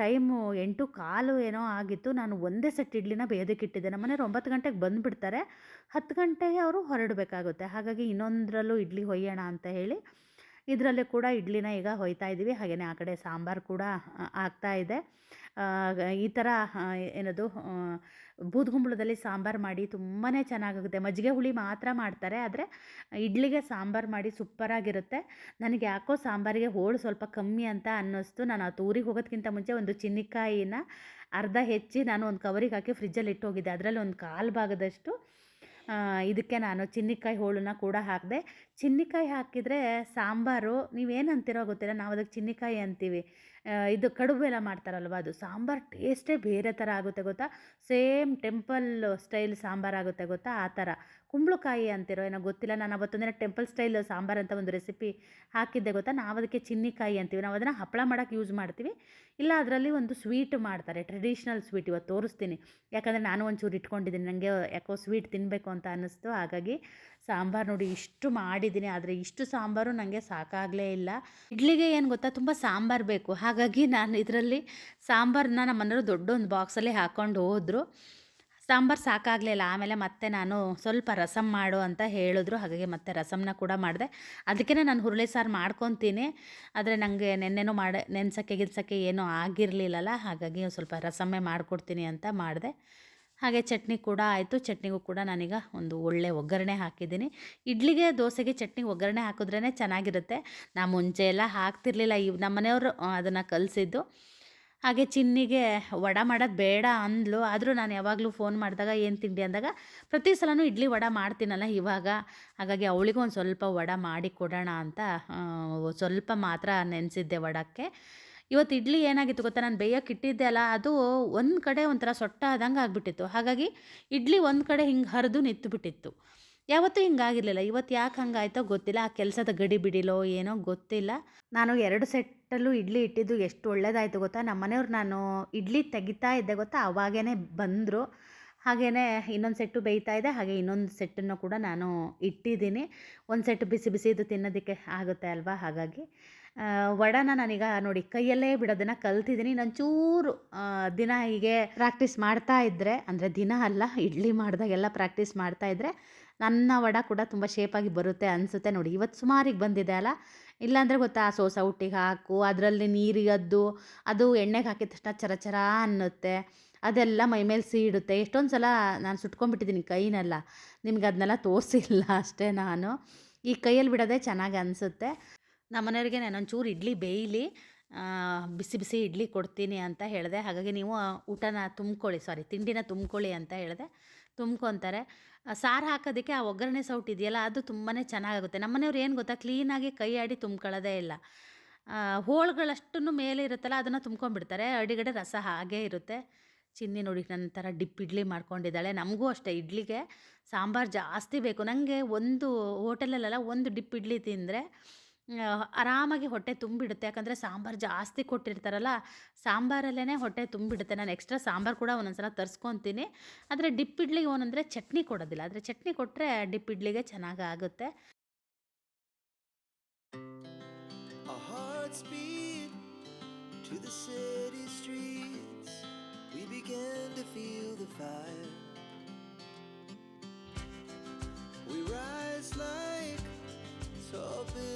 ಟೈಮು ಎಂಟು ಕಾಲು ಏನೋ ಆಗಿತ್ತು. ನಾನು ಒಂದೇ ಸೆಟ್ ಇಡ್ಲಿನ ಬೇಯೋದಕ್ಕಿಟ್ಟಿದ್ದೆ ನಮ್ಮ ಮನೆಯವ್ರು ಒಂಬತ್ತು ಗಂಟೆಗೆ ಬಂದುಬಿಡ್ತಾರೆ. ಹತ್ತು ಗಂಟೆಗೆ ಅವರು ಹೊರಡಬೇಕಾಗುತ್ತೆ. ಹಾಗಾಗಿ ಇನ್ನೊಂದರಲ್ಲೂ ಇಡ್ಲಿ ಹೊಯ್ಯೋಣ ಅಂತ ಹೇಳಿ ಇದರಲ್ಲೇ ಕೂಡ ಇಡ್ಲಿನ ಈಗ ಹೊಯ್ತಾ ಇದ್ದೀವಿ. ಹಾಗೆಯೇ ಆ ಕಡೆ ಸಾಂಬಾರು ಕೂಡ ಆಗ್ತಾ ಇದೆ. ಈ ಥರ ಏನದು ಬೂದುಗುಂಬಳದಲ್ಲಿ ಸಾಂಬಾರು ಮಾಡಿ ತುಂಬಾ ಚೆನ್ನಾಗಾಗುತ್ತೆ. ಮಜ್ಜಿಗೆ ಹುಳಿ ಮಾತ್ರ ಮಾಡ್ತಾರೆ, ಆದರೆ ಇಡ್ಲಿಗೆ ಸಾಂಬಾರು ಮಾಡಿ ಸೂಪರಾಗಿರುತ್ತೆ. ನನಗೆ ಯಾಕೋ ಸಾಂಬಾರಿಗೆ ಹೋಳು ಸ್ವಲ್ಪ ಕಮ್ಮಿ ಅಂತ ಅನ್ನಿಸ್ತು. ನಾನು ಆ ಊರಿಗೆ ಹೋಗೋದಕ್ಕಿಂತ ಮುಂಚೆ ಒಂದು ಚಿನ್ನಿಕಾಯಿನ ಅರ್ಧ ಹೆಚ್ಚಿ ನಾನು ಒಂದು ಕವರಿಗೆ ಹಾಕಿ ಫ್ರಿಜ್ಜಲ್ಲಿ ಇಟ್ಟು ಹೋಗಿದ್ದೆ ಅದರಲ್ಲಿ ಒಂದು ಕಾಲು ಭಾಗದಷ್ಟು ಇದಕ್ಕೆ ನಾನು ಚಿನ್ನಿಕಾಯಿ ಹೋಳನ್ನ ಕೂಡ ಹಾಕಿದೆ. ಚಿನ್ನಿಕಾಯಿ ಹಾಕಿದರೆ ಸಾಂಬಾರು ನೀವೇನು ಅಂತಿರೋ ಗೊತ್ತಿಲ್ಲ. ನಾವು ಅದಕ್ಕೆ ಚಿನ್ನಿಕಾಯಿ ಅಂತೀವಿ. ಇದು ಕಡುಬು ಎಲ್ಲ ಮಾಡ್ತಾರಲ್ವ, ಅದು ಸಾಂಬಾರು ಟೇಸ್ಟೇ ಬೇರೆ ಥರ ಆಗುತ್ತೆ ಗೊತ್ತಾ? ಸೇಮ್ ಟೆಂಪಲ್ ಸ್ಟೈಲ್ ಸಾಂಬಾರು ಆಗುತ್ತೆ ಗೊತ್ತಾ? ಆ ಥರ ಕುಂಬಳಕಾಯಿ ಅಂತಿರೋ ಏನೋ ಗೊತ್ತಿಲ್ಲ, ನಾನು ಅವತ್ತೊಂದಿನ ಟೆಂಪಲ್ ಸ್ಟೈಲ್ ಸಾಂಬಾರು ಅಂತ ಒಂದು ರೆಸಿಪಿ ಹಾಕಿದ್ದೆ ಗೊತ್ತಾ? ನಾವು ಅದಕ್ಕೆ ಚಿನ್ನಿಕಾಯಿ ಅಂತೀವಿ, ನಾವು ಅದನ್ನು ಹಪ್ಪಳ ಮಾಡೋಕ್ಕೆ ಯೂಸ್ ಮಾಡ್ತೀವಿ. ಇಲ್ಲ, ಅದರಲ್ಲಿ ಒಂದು ಸ್ವೀಟ್ ಮಾಡ್ತಾರೆ ಟ್ರೆಡಿಷ್ನಲ್ ಸ್ವೀಟ್ ಇವತ್ತು ತೋರಿಸ್ತೀನಿ. ಯಾಕಂದರೆ ನಾನು ಒಂಚೂರು ಇಟ್ಕೊಂಡಿದ್ದೀನಿ ನನಗೆ ಯಾಕೋ ಸ್ವೀಟ್ ತಿನ್ನಬೇಕು ಅಂತ ಅನ್ನಿಸ್ತು, ಹಾಗಾಗಿ ಸಾಂಬಾರು ನೋಡಿ ಇಷ್ಟು ಮಾಡಿದ್ದೀನಿ, ಆದರೆ ಇಷ್ಟು ಸಾಂಬಾರು ನನಗೆ ಸಾಕಾಗಲೇ ಇಲ್ಲ. ಇಡ್ಲಿಗೆ ಏನು ಗೊತ್ತಾ, ತುಂಬ ಸಾಂಬಾರು ಬೇಕು. ಹಾಗಾಗಿ ನಾನು ಇದರಲ್ಲಿ ಸಾಂಬಾರನ್ನ ನಮ್ಮ ಮನೆಯವರು ದೊಡ್ಡ ಒಂದು ಬಾಕ್ಸಲ್ಲಿ ಹಾಕ್ಕೊಂಡು ಹೋದರು. ಸಾಂಬಾರು ಸಾಕಾಗಲಿಲ್ಲ ಆಮೇಲೆ ಮತ್ತೆ ನಾನು ಸ್ವಲ್ಪ ರಸಮ್ ಮಾಡು ಅಂತ ಹೇಳಿದ್ರು. ಹಾಗಾಗಿ ಮತ್ತೆ ರಸಮ್ನ ಕೂಡ ಮಾಡಿದೆ. ಅದಕ್ಕೆ ನಾನು ಹುರುಳಿ ಸಾರು ಮಾಡ್ಕೊತೀನಿ. ಆದರೆ ನನಗೆ ನೆನ್ನೆನೂ ಮಾಡಿ, ನೆನ್ಸಕ್ಕೆ ಗಿಲ್ಸಕ್ಕೆ ಏನೂ ಆಗಿರಲಿಲ್ಲಲ್ಲ. ಹಾಗಾಗಿ ಸ್ವಲ್ಪ ರಸಮ್ಮೇ ಮಾಡಿಕೊಡ್ತೀನಿ ಅಂತ ಮಾಡಿದೆ. ಹಾಗೆ ಚಟ್ನಿ ಕೂಡ ಆಯಿತು. ಚಟ್ನಿಗೂ ಕೂಡ ನಾನೀಗ ಒಂದು ಒಳ್ಳೆ ಒಗ್ಗರಣೆ ಹಾಕಿದ್ದೀನಿ. ಇಡ್ಲಿಗೆ ದೋಸೆಗೆ ಚಟ್ನಿ ಒಗ್ಗರಣೆ ಹಾಕಿದ್ರೇ ಚೆನ್ನಾಗಿರುತ್ತೆ. ನಾ ಮುಂಚೆ ಎಲ್ಲ ಹಾಕ್ತಿರ್ಲಿಲ್ಲ. ಇವ್ ನಮ್ಮ ಮನೆಯವರು ಅದನ್ನು ಕಲಿಸಿದ್ದು. ಹಾಗೆ ಚಿನ್ನಿಗೆ ವಡ ಮಾಡೋದು ಬೇಡ ಅಂದ್ಲು. ಆದರೂ ನಾನು ಯಾವಾಗಲೂ ಫೋನ್ ಮಾಡಿದಾಗ, ಏನು ತಿಂಡಿ? ಅಂದಾಗ, ಪ್ರತಿ ಸಲನೂ ಇಡ್ಲಿ ವಡ ಮಾಡ್ತೀನಲ್ಲ ಇವಾಗ. ಹಾಗಾಗಿ ಅವಳಿಗೂ ಒಂದು ಸ್ವಲ್ಪ ವಡ ಮಾಡಿ ಕೊಡೋಣ ಅಂತ ಸ್ವಲ್ಪ ಮಾತ್ರ ನೆನೆಸಿದ್ದೆ ವಡಕ್ಕೆ. ಇವತ್ತು ಇಡ್ಲಿ ಏನಾಗಿತ್ತು ಗೊತ್ತಾ? ನಾನು ಬೇಯಕ್ಕೆ ಇಟ್ಟಿದ್ದೆ ಅಲ್ಲ, ಅದು ಒಂದು ಕಡೆ ಒಂಥರ ಸೊಟ್ಟ ಆದಂಗೆ ಆಗಿಬಿಟ್ಟಿತ್ತು. ಹಾಗಾಗಿ ಇಡ್ಲಿ ಒಂದು ಕಡೆ ಹಿಂಗೆ ಹರಿದು ನಿಂತುಬಿಟ್ಟಿತ್ತು. ಯಾವತ್ತೂ ಹಿಂಗಾಗಿರಲಿಲ್ಲ ಇವತ್ತು ಯಾಕೆ ಹಂಗಾಯ್ತೋ ಗೊತ್ತಿಲ್ಲ. ಆ ಕೆಲಸದ ಗಡಿ ಬಿಡಿಲೋ ಏನೋ ಗೊತ್ತಿಲ್ಲ. ನಾನು ಎರಡು ಸೆಟ್ಟಲ್ಲೂ ಇಡ್ಲಿ ಇಟ್ಟಿದ್ದು ಎಷ್ಟು ಒಳ್ಳೇದಾಯಿತು ಗೊತ್ತಾ? ನಮ್ಮ ಮನೆಯವ್ರು ನಾನು ಇಡ್ಲಿ ತೆಗಿತಾ ಇದ್ದೆ ಗೊತ್ತಾ? ಅವಾಗೇ ಬಂದರು. ಹಾಗೇ ಇನ್ನೊಂದು ಸೆಟ್ಟು ಬೇಯ್ತಾ ಇದೆ. ಹಾಗೆ ಇನ್ನೊಂದು ಸೆಟ್ಟನ್ನು ಕೂಡ ನಾನು ಇಟ್ಟಿದ್ದೀನಿ. ಒಂದು ಸೆಟ್ ಬಿಸಿ ಬಿಸಿ ಇದು ತಿನ್ನೋದಕ್ಕೆ ಆಗುತ್ತೆ ಅಲ್ವಾ? ಹಾಗಾಗಿ ವಡನ ನಾನೀಗ ನೋಡಿ ಕೈಯಲ್ಲೇ ಬಿಡೋದನ್ನು ಕಲ್ತಿದ್ದೀನಿ ನಾನು ಚೂರು ದಿನ ಹೀಗೆ ಪ್ರಾಕ್ಟೀಸ್ ಮಾಡ್ತಾ ಇದ್ದರೆ ಅಂದರೆ ದಿನ ಅಲ್ಲ, ಇಡ್ಲಿ ಮಾಡಿದಾಗೆಲ್ಲ ಪ್ರಾಕ್ಟೀಸ್ ಮಾಡ್ತಾ ಇದ್ದರೆ ನನ್ನ ವಡ ಕೂಡ ತುಂಬ ಶೇಪಾಗಿ ಬರುತ್ತೆ ಅನಿಸುತ್ತೆ ನೋಡಿ. ಇವತ್ತು ಸುಮಾರಿಗೆ ಬಂದಿದೆ ಅಲ್ಲ? ಇಲ್ಲಾಂದರೆ ಗೊತ್ತಾ, ಸೋಸ ಹುಟ್ಟಿಗೆ ಹಾಕು, ಅದರಲ್ಲಿ ನೀರಿಗದ್ದು ಅದು ಎಣ್ಣೆಗೆ ಹಾಕಿದ ತಕ್ಷಣ ಚರ ಚರ ಅನ್ನುತ್ತೆ. ಅದೆಲ್ಲ ಮೈಮೇಲೆ ಸೀಡುತ್ತೆ. ಎಷ್ಟೊಂದು ಸಲ ನಾನು ಸುಟ್ಕೊಂಡ್ಬಿಟ್ಟಿದ್ದೀನಿ ಕೈನೆಲ್ಲ. ನಿಮ್ಗೆ ಅದನ್ನೆಲ್ಲ ತೋರಿಸಿಲ್ಲ ಅಷ್ಟೇ ನಾನು. ಈ ಕೈಯಲ್ಲಿ ಬಿಡೋದೇ ಚೆನ್ನಾಗಿ ಅನಿಸುತ್ತೆ. ನಮ್ಮ ಮನೆಯವ್ರಿಗೆ ನಾನೊಂಚೂರು ಇಡ್ಲಿ ಬೇಯಲಿ ಬಿಸಿ ಬಿಸಿ ಇಡ್ಲಿ ಕೊಡ್ತೀನಿ ಅಂತ ಹೇಳಿದೆ. ಹಾಗಾಗಿ ನೀವು ಊಟನ ತುಂಬ್ಕೊಳ್ಳಿ, ಸಾರಿ, ತಿಂಡಿನ ತುಂಬ್ಕೊಳ್ಳಿ ಅಂತ ಹೇಳಿದೆ. ತುಂಬ್ಕೊತಾರೆ. ಸಾರು ಹಾಕೋದಕ್ಕೆ ಆ ಒಗ್ಗರಣೆ ಸೌಟ್ ಇದೆಯಲ್ಲ, ಅದು ತುಂಬಾ ಚೆನ್ನಾಗಾಗುತ್ತೆ. ನಮ್ಮನೆಯವ್ರು ಏನು ಗೊತ್ತಾ, ಕ್ಲೀನಾಗಿ ಕೈ ಆಡಿ ತುಂಬ್ಕೊಳ್ಳೋದೇ ಇಲ್ಲ. ಹೋಳುಗಳಷ್ಟು ಮೇಲೆ ಇರುತ್ತಲ್ಲ, ಅದನ್ನು ತುಂಬ್ಕೊಂಡ್ಬಿಡ್ತಾರೆ. ಅಡಿಗಡೆ ರಸ ಹಾಗೇ ಇರುತ್ತೆ. ಚಿನ್ನಿ ನೋಡಿ, ನನ್ನ ಥರ ಡಿಪ್ ಇಡ್ಲಿ ಮಾಡ್ಕೊಂಡಿದ್ದಾಳೆ. ನಮಗೂ ಅಷ್ಟೇ, ಇಡ್ಲಿಗೆ ಸಾಂಬಾರು ಜಾಸ್ತಿ ಬೇಕು. ನನಗೆ ಒಂದು ಹೋಟೆಲಲ್ಲೆಲ್ಲ ಒಂದು ಡಿಪ್ ಇಡ್ಲಿ ತಿಂದರೆ ಆರಾಮಾಗಿ ಹೊಟ್ಟೆ ತುಂಬಿಡುತ್ತೆ. ಯಾಕಂದರೆ ಸಾಂಬಾರು ಜಾಸ್ತಿ ಕೊಟ್ಟಿರ್ತಾರಲ್ಲ ಸಾಂಬಾರಲ್ಲೇ ಹೊಟ್ಟೆ ತುಂಬಿಡುತ್ತೆ. ನಾನು ಎಕ್ಸ್ಟ್ರಾ ಸಾಂಬಾರು ಕೂಡ ಒಂದೊಂದು ಸಲ ತರಿಸ್ಕೊತೀನಿ. ಆದರೆ ಡಿಪ್ ಇಡ್ಲಿಗೆ ಒಂದೊಂದರೆ ಚಟ್ನಿ ಕೊಡೋದಿಲ್ಲ. ಆದರೆ ಚಟ್ನಿ ಕೊಟ್ಟರೆ ಡಿಪ್ ಇಡ್ಲಿಗೆ ಚೆನ್ನಾಗಿ ಆಗುತ್ತೆ. Like tall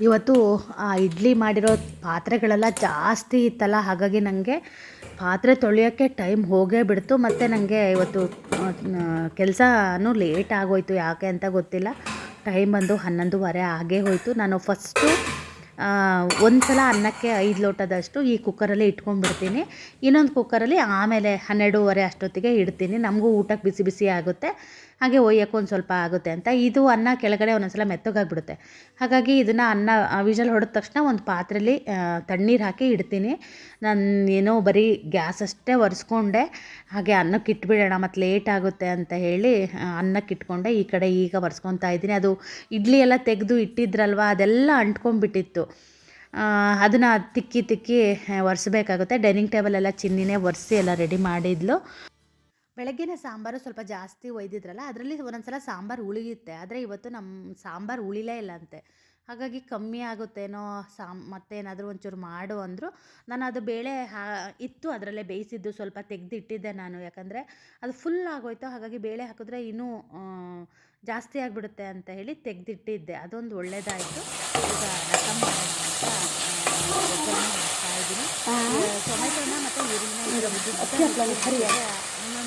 ಇವತ್ತು, ಆ, ಇಡ್ಲಿ ಮಾಡಿರೋ ಪಾತ್ರೆಗಳೆಲ್ಲ ಜಾಸ್ತಿ ಇತ್ತಲ್ಲ, ಹಾಗಾಗಿ ನನಗೆ ಪಾತ್ರೆ ತೊಳೆಯೋಕ್ಕೆ ಟೈಮ್ ಹೋಗೇ ಬಿಡ್ತು, ಮತ್ತು ನನಗೆ ಇವತ್ತು ಕೆಲಸನೂ ಲೇಟ್ ಆಗೋಯ್ತು, ಯಾಕೆ ಅಂತ ಗೊತ್ತಿಲ್ಲ. ಟೈಮ್ ಬಂದು ಹನ್ನೊಂದುವರೆ ಆಗೇ ಹೋಯಿತು. ನಾನು ಫಸ್ಟು ಒಂದು ಸಲ ಅನ್ನಕ್ಕೆ ಐದು ಲೋಟದಷ್ಟು ಈ ಕುಕ್ಕರಲ್ಲಿ ಇಟ್ಕೊಂಡ್ಬಿಡ್ತೀನಿ. ಇನ್ನೊಂದು ಕುಕ್ಕರಲ್ಲಿ ಆಮೇಲೆ ಹನ್ನೆರಡೂವರೆ ಅಷ್ಟೊತ್ತಿಗೆ ಇಡ್ತೀನಿ. ನಮಗೂ ಊಟಕ್ಕೆ ಬಿಸಿ ಬಿಸಿ ಆಗುತ್ತೆ. ಹಾಗೆ ಒಯ್ಯೋಕ್ಕೂ ಒಂದು ಸ್ವಲ್ಪ ಆಗುತ್ತೆ ಅಂತ. ಇದು ಅನ್ನ ಕೆಳಗಡೆ ಒಂದೊಂದು ಸಲ ಮೆತ್ತಗಾಗ್ಬಿಡುತ್ತೆ. ಹಾಗಾಗಿ ಇದನ್ನು ಅನ್ನ ವಿಜಲ್ ಹೊಡೆದ ತಕ್ಷಣ ಒಂದು ಪಾತ್ರೆಯಲ್ಲಿ ತಣ್ಣೀರು ಹಾಕಿ ಇಡ್ತೀನಿ. ನಾನು ಏನೋ ಬರೀ ಗ್ಯಾಸ್ ಅಷ್ಟೇ ಒರೆಸ್ಕೊಂಡೆ. ಹಾಗೆ ಅನ್ನಕ್ಕೆ ಇಟ್ಬಿಡೋಣ ಮತ್ತು ಲೇಟ್ ಆಗುತ್ತೆ ಅಂತ ಹೇಳಿ ಅನ್ನಕ್ಕೆ ಇಟ್ಕೊಂಡೆ. ಈ ಕಡೆ ಈಗ ಒರೆಸ್ಕೊತಾ ಇದ್ದೀನಿ. ಅದು ಇಡ್ಲಿ ಎಲ್ಲ ತೆಗೆದು ಇಟ್ಟಿದ್ರಲ್ವ, ಅದೆಲ್ಲ ಅಂಟ್ಕೊಂಡ್ಬಿಟ್ಟಿತ್ತು. ಅದನ್ನು ತಿಕ್ಕಿ ತಿಕ್ಕಿ ಒರೆಸ್ಬೇಕಾಗುತ್ತೆ. ಡೈನಿಂಗ್ ಟೇಬಲೆಲ್ಲ ಚಿನ್ನಿನೇ ಒರೆಸಿ ಎಲ್ಲ ರೆಡಿ ಮಾಡಿದ್ಲು. ಬೆಳಗ್ಗೆನೇ ಸಾಂಬಾರು ಸ್ವಲ್ಪ ಜಾಸ್ತಿ ಒಯ್ದಿದ್ರಲ್ಲ ಅದರಲ್ಲಿ ಒಂದೊಂದು ಸಲ ಸಾಂಬಾರು ಉಳಿಯುತ್ತೆ. ಆದರೆ ಇವತ್ತು ನಮ್ಮ ಸಾಂಬಾರು ಉಳಿಲೇ ಇಲ್ಲ ಅಂತೆ. ಹಾಗಾಗಿ ಕಮ್ಮಿ ಆಗುತ್ತೇನೋ ಮತ್ತೆ ಏನಾದರೂ ಒಂಚೂರು ಮಾಡು ಅಂದರು. ನಾನು ಅದು ಬೇಳೆ ಹಾ ಇತ್ತು ಅದರಲ್ಲೇ ಬೇಯಿಸಿದ್ದು ಸ್ವಲ್ಪ ತೆಗೆದಿಟ್ಟಿದ್ದೆ ನಾನು. ಯಾಕಂದರೆ ಅದು ಫುಲ್ ಆಗೋಯ್ತು. ಹಾಗಾಗಿ ಬೇಳೆ ಹಾಕಿದ್ರೆ ಇನ್ನೂ ಜಾಸ್ತಿ ಆಗಿಬಿಡುತ್ತೆ ಅಂತ ಹೇಳಿ ತೆಗೆದಿಟ್ಟಿದ್ದೆ. ಅದೊಂದು ಒಳ್ಳೆಯದಾಯಿತು ಈಗ ಮಾಡೋಣ ಅಂತ ಇದ್ದೀನಿ. ಟೊಮೆಟೊನ ಮತ್ತು ಈರುಳ್ಳಿನ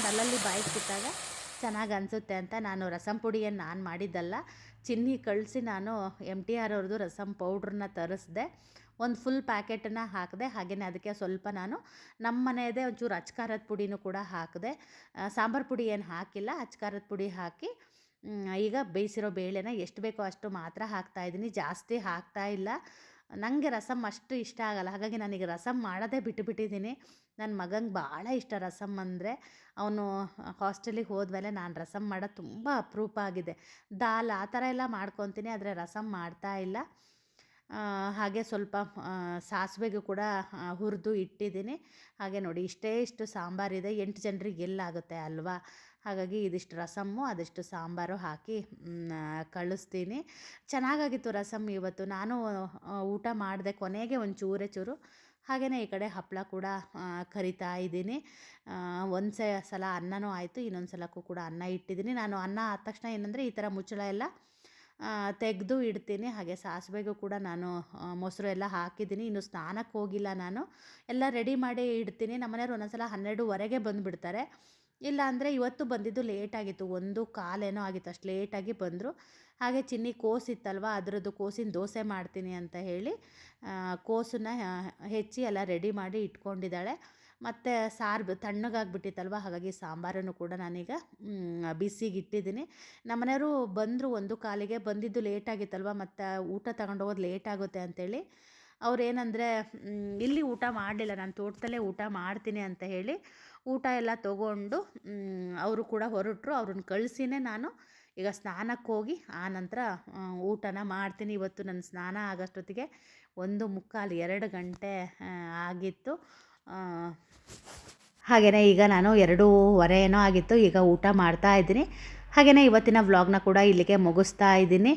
ಇನ್ನೊಂದು ಅಲ್ಲಲ್ಲಿ ಬಾಯಿಗೆ ಚೆನ್ನಾಗಿ ಅನಿಸುತ್ತೆ ಅಂತ ನಾನು ರಸಂ ಪುಡಿಯನ್ನು ನಾನು ಮಾಡಿದ್ದಲ್ಲ. ಚಿನ್ನಿ ಕಳಿಸಿ ನಾನು ಎಂ ಟಿ ಆರ್ ಅವ್ರದ್ದು ರಸಂ ಪೌಡ್ರನ್ನ ತರಿಸ್ದೆ. ಒಂದು ಫುಲ್ ಪ್ಯಾಕೆಟನ್ನು ಹಾಕಿದೆ. ಹಾಗೆಯೇ ಅದಕ್ಕೆ ಸ್ವಲ್ಪ ನಾನು ನಮ್ಮ ಮನೆಯದೇ ಒಂಚೂರು ಅಚ್ಕಾರದ ಪುಡಿನೂ ಕೂಡ ಹಾಕಿದೆ. ಸಾಂಬಾರು ಪುಡಿ ಏನು ಹಾಕಿಲ್ಲ. ಅಚ್ಕಾರದ ಪುಡಿ ಹಾಕಿ ಈಗ ಬೇಯಿಸಿರೋ ಬೇಳೆನ ಎಷ್ಟು ಬೇಕೋ ಅಷ್ಟು ಮಾತ್ರ ಹಾಕ್ತಾ ಇದ್ದೀನಿ. ಜಾಸ್ತಿ ಹಾಕ್ತಾ ಇಲ್ಲ. ನನಗೆ ರಸಮ್ ಅಷ್ಟು ಇಷ್ಟ ಆಗಲ್ಲ. ಹಾಗಾಗಿ ನನಗೆ ರಸಮ್ ಮಾಡೋದೇ ಬಿಟ್ಟುಬಿಟ್ಟಿದ್ದೀನಿ. ನನ್ನ ಮಗಂಗೆ ಭಾಳ ಇಷ್ಟ ರಸಮ್ ಅಂದರೆ ಅವನು ಹಾಸ್ಟೆಲಿಗೆ ಹೋದ್ಮೇಲೆ ನಾನು ರಸಮ್ ಮಾಡೋದು ತುಂಬ ಅಪರೂಪ ಆಗಿದೆ. ದಾಲ್ ಆ ಥರ ಎಲ್ಲ ಮಾಡ್ಕೊತೀನಿ, ಆದರೆ ರಸಮ್ ಮಾಡ್ತಾ ಇಲ್ಲ. ಹಾಗೆ ಸ್ವಲ್ಪ ಸಾಸಿವೆಗೆ ಕೂಡ ಹುರಿದು ಇಟ್ಟಿದ್ದೀನಿ. ಹಾಗೆ ನೋಡಿ, ಇಷ್ಟೇ ಇಷ್ಟು ಸಾಂಬಾರಿದೆ ಎಂಟು ಜನರಿಗೆ ಎಲ್ಲಾಗುತ್ತೆ ಅಲ್ವಾ? ಹಾಗಾಗಿ ಇದಿಷ್ಟು ರಸಮ್ಮು, ಅದಿಷ್ಟು ಸಾಂಬಾರು ಹಾಕಿ ಕಳಿಸ್ತೀನಿ. ಚೆನ್ನಾಗಾಗಿತ್ತು ರಸಮ್ ಇವತ್ತು. ನಾನು ಊಟ ಮಾಡಿದೆ ಕೊನೆಗೆ ಒಂದು ಚೂರೆ ಚೂರು. ಹಾಗೆಯೇ ಈ ಕಡೆ ಹಪ್ಪಳ ಕೂಡ ಕರಿತಾ ಇದ್ದೀನಿ. ಒಂದು ಸಲ ಅನ್ನನೂ ಆಯಿತು, ಇನ್ನೊಂದು ಸಲಕ್ಕೂ ಕೂಡ ಅನ್ನ ಇಟ್ಟಿದ್ದೀನಿ. ನಾನು ಅನ್ನ ಆದ ತಕ್ಷಣ ಏನಂದರೆ ಈ ಥರ ಮುಚ್ಚಳ ಎಲ್ಲ ತೆಗೆದು ಇಡ್ತೀನಿ. ಹಾಗೆ ಸಾಸಿವೆಗೂ ಕೂಡ ನಾನು ಮೊಸರು ಎಲ್ಲ ಹಾಕಿದ್ದೀನಿ. ಇನ್ನು ಸ್ನಾನಕ್ಕೆ ಹೋಗಿಲ್ಲ ನಾನು. ಎಲ್ಲ ರೆಡಿ ಮಾಡಿ ಇಡ್ತೀನಿ. ನಮ್ಮನೆಯವರು ಒಂದೊಂದು ಸಲ ಹನ್ನೆರಡುವರೆಗೆ ಬಂದುಬಿಡ್ತಾರೆ. ಇಲ್ಲ ಅಂದರೆ ಇವತ್ತು ಬಂದಿದ್ದು ಲೇಟಾಗಿತ್ತು ಒಂದು ಕಾಲೇನೋ ಆಗಿತ್ತು, ಅಷ್ಟು ಲೇಟಾಗಿ ಬಂದರು. ಹಾಗೆ ಚಿನ್ನಿ ಕೋಸಿತ್ತಲ್ವ ಅದರದ್ದು ಕೋಸಿನ ದೋಸೆ ಮಾಡ್ತೀನಿ ಅಂತ ಹೇಳಿ ಕೋಸನ್ನ ಹೆಚ್ಚಿ ಎಲ್ಲ ರೆಡಿ ಮಾಡಿ ಇಟ್ಕೊಂಡಿದ್ದಾಳೆ. ಮತ್ತು ಸಾರು ತಣ್ಣಗಾಗ್ಬಿಟ್ಟಿತ್ತಲ್ವ, ಹಾಗಾಗಿ ಸಾಂಬಾರನ್ನು ಕೂಡ ನಾನೀಗ ಬಿಸಿಗೆ ಇಟ್ಟಿದ್ದೀನಿ. ನಮ್ಮನೆಯವರು ಬಂದರು ಒಂದು ಕಾಲಿಗೆ, ಬಂದಿದ್ದು ಲೇಟಾಗಿತ್ತಲ್ವ ಮತ್ತು ಊಟ ತಗೊಂಡೋಗೋದು ಲೇಟ್ ಆಗುತ್ತೆ ಅಂತೇಳಿ ಅವ್ರೇನಂದರೆ ಇಲ್ಲಿ ಊಟ ಮಾಡಲಿಲ್ಲ, ನಾನು ತೋಟದಲ್ಲೇ ಊಟ ಮಾಡ್ತೀನಿ ಅಂತ ಹೇಳಿ ಊಟ ಎಲ್ಲ ತೊಗೊಂಡು ಅವರು ಕೂಡ ಹೊರಟರು. ಅವ್ರನ್ನ ಕಳಿಸಿನೇ ನಾನು. ಈಗ ಸ್ನಾನಕ್ಕೆ ಹೋಗಿ, ಆ ನಂತರ ಊಟನ ಮಾಡ್ತೀನಿ. ಇವತ್ತು ನನ್ನ ಸ್ನಾನ ಆಗೋಷ್ಟೊತ್ತಿಗೆ ಒಂದು ಮುಕ್ಕಾಲು ಎರಡು ಗಂಟೆ ಆಗಿತ್ತು. ಹಾಗೆಯೇ ಈಗ ನಾನು ಎರಡೂವರೆ ಏನೋ ಆಗಿತ್ತು. ಈಗ ಊಟ ಮಾಡ್ತಾ ಇದ್ದೀನಿ. ಹಾಗೆಯೇ ಇವತ್ತಿನ ವ್ಲಾಗ್ನ ಕೂಡ ಇಲ್ಲಿಗೆ ಮುಗಿಸ್ತಾ ಇದ್ದೀನಿ.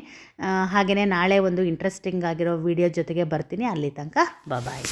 ಹಾಗೆಯೇ ನಾಳೆ ಒಂದು ಇಂಟ್ರೆಸ್ಟಿಂಗ್ ಆಗಿರೋ ವಿಡಿಯೋ ಜೊತೆಗೆ ಬರ್ತೀನಿ. ಅಲ್ಲಿ ತನಕ ಬಾಯ್